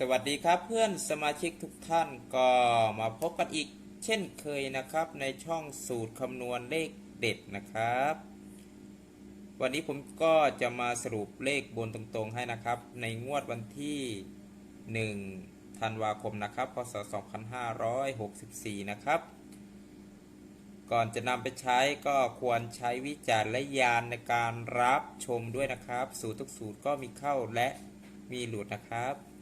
สวัสดีครับเพื่อนสมาชิกทุกท่านก็มาพบกันอีกเช่นเคยนะครับในช่องสูตรคำนวณเลขเด็ดนะครับ วันนี้ผมก็จะมาสรุปเลขบนตรงๆให้นะครับ ในงวดวันที่ 1 ธันวาคมนะครับพศ 2564 นะครับ ก่อนจะนำไปใช้ก็ควรใช้วิจารณญาณในการรับชมด้วยนะครับ สูตรทุกสูตรก็มีเข้าและมีหลุดนะครับ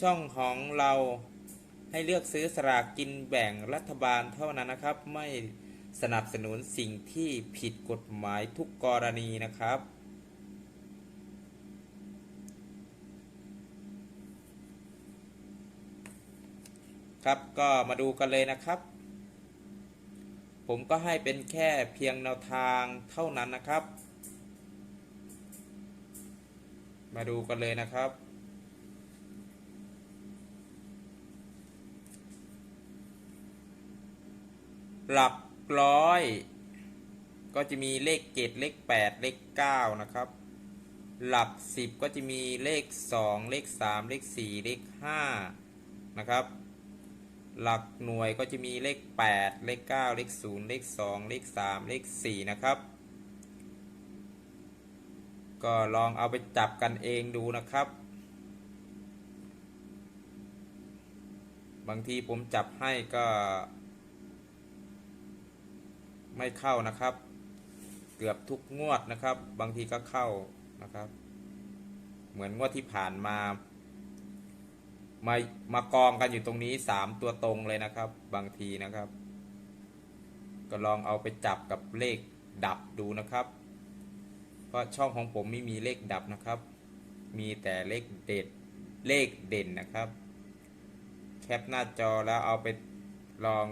ช่องของเราให้เลือกซื้อสลากกินแบ่งรัฐบาลเท่านั้นนะครับ ไม่สนับสนุนสิ่งที่ผิดกฎหมายทุกกรณีนะครับ ครับก็มาดูกันเลยนะครับ ผมก็ให้เป็นแค่เพียงแนวทางเท่านั้นนะครับ มาดูกันเลยนะครับ หลักร้อย ก็จะมีเลขเจ็ดเลขแปดเลขเก้านะครับ หลักสิบก็จะมีเลขสองเลขสามเลขสี่เลขห้านะครับ หลักหน่วยก็จะมีเลขแปดเลขเก้าเลขศูนย์เลขสองเลขสามเลขสี่นะครับ ก็ลองเอาไปจับกันเองดูนะครับ บางทีผมจับให้ก็ ไม่เข้านะครับ เกือบทุกงวดนะครับ บางทีก็เข้านะครับ เหมือนงวดที่ผ่านมา มามากองกันอยู่ตรงนี้สามตัวตรงเลยนะครับ บางทีนะครับ ก็ลองเอาไปจับกับเลขดับดูนะครับ เพราะช่องของผมไม่มีเลขดับนะครับ มีแต่เลขเด็ดเลขเด่นนะครับ แคปหน้าจอแล้วเอาไปลอง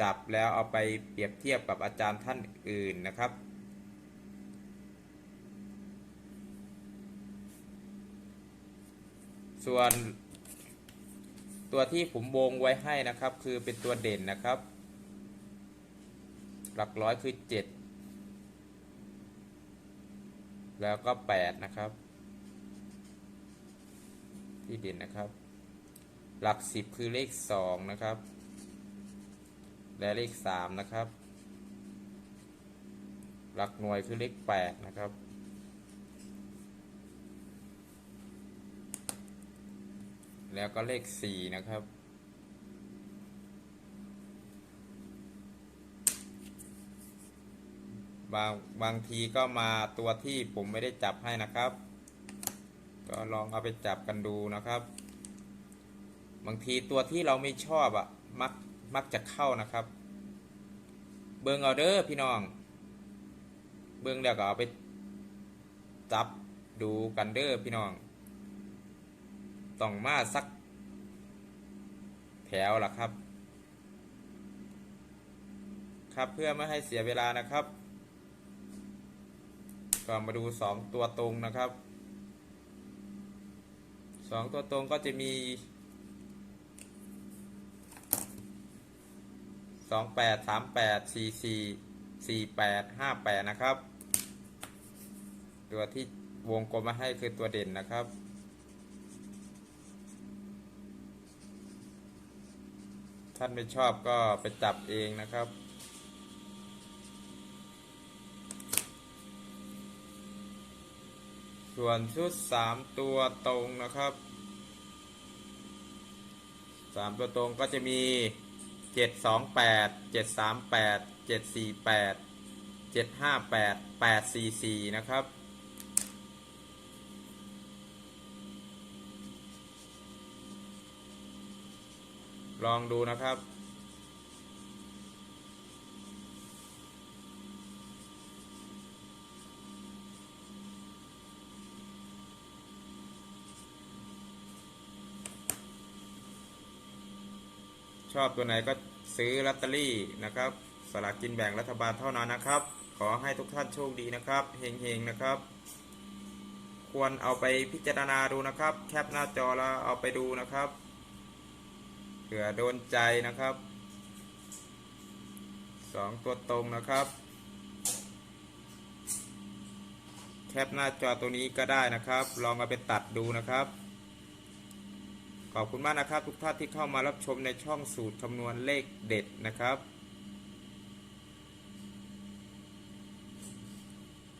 จับแล้วเอาไปเปรียบเทียบกับอาจารย์ท่านอื่นนะครับ ส่วนตัวที่ผมวงไว้ให้นะครับ คือเป็นตัวเด่นนะครับ หลักร้อยคือเจ็ดแล้วก็แปดนะครับ ที่เด่นนะครับ หลักสิบคือเลขสองนะครับ และเลขสามนะครับ หลักหน่วยคือเลขแปดนะครับ แล้วก็เลขสี่นะครับ บางบางทีก็มาตัวที่ผมไม่ได้จับให้นะครับ ก็ลองเอาไปจับกันดูนะครับ บางทีตัวที่เราไม่ชอบอะ่ะมัก มักจะเข้านะครับ เบิ่งเอาเด้อพี่น้อง เบิ่งแล้วก็เอาไปจับดูกันเด้อพี่น้อง ต้องมาสัก แถวล่ะครับ ครับเพื่อไม่ให้เสียเวลานะครับ ก็มาดูสองตัวตรงนะครับสองตัวตรงก็จะมี องแปดสามแปดสี่สี่สี่แปดห้าแปดนะครับ ตัวที่วงกลมมาให้คือตัวเด่นนะครับ ท่านไม่ชอบก็ไปจับเองนะครับส่วนชุดสามตัวตรงนะครับสามตัวตรงก็จะมี เจ็ดสองแปดเจ็ดสามแปดเจ็ดสี่แปดเจ็ดห้าแปดแปดสี่สี่นะครับลองดูนะครับ ชอบตัวไหนก็ซื้อลอตเตอรี่นะครับ สลากกินแบ่งรัฐบาลเท่านั้นนะครับ ขอให้ทุกท่านโชคดีนะครับเฮงๆนะครับ ควรเอาไปพิจารณาดูนะครับ แคปหน้าจอแล้วเอาไปดูนะครับเผื่อโดนใจนะครับสองตัวตรงนะครับ แคปหน้าจอตัวนี้ก็ได้นะครับ ลองเอาไปตัดดูนะครับ ขอบคุณมากนะครับ ทุกท่านที่เข้ามารับชมในช่องสูตรคำนวณเลขเด็ดนะครับ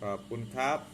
ขอบคุณครับ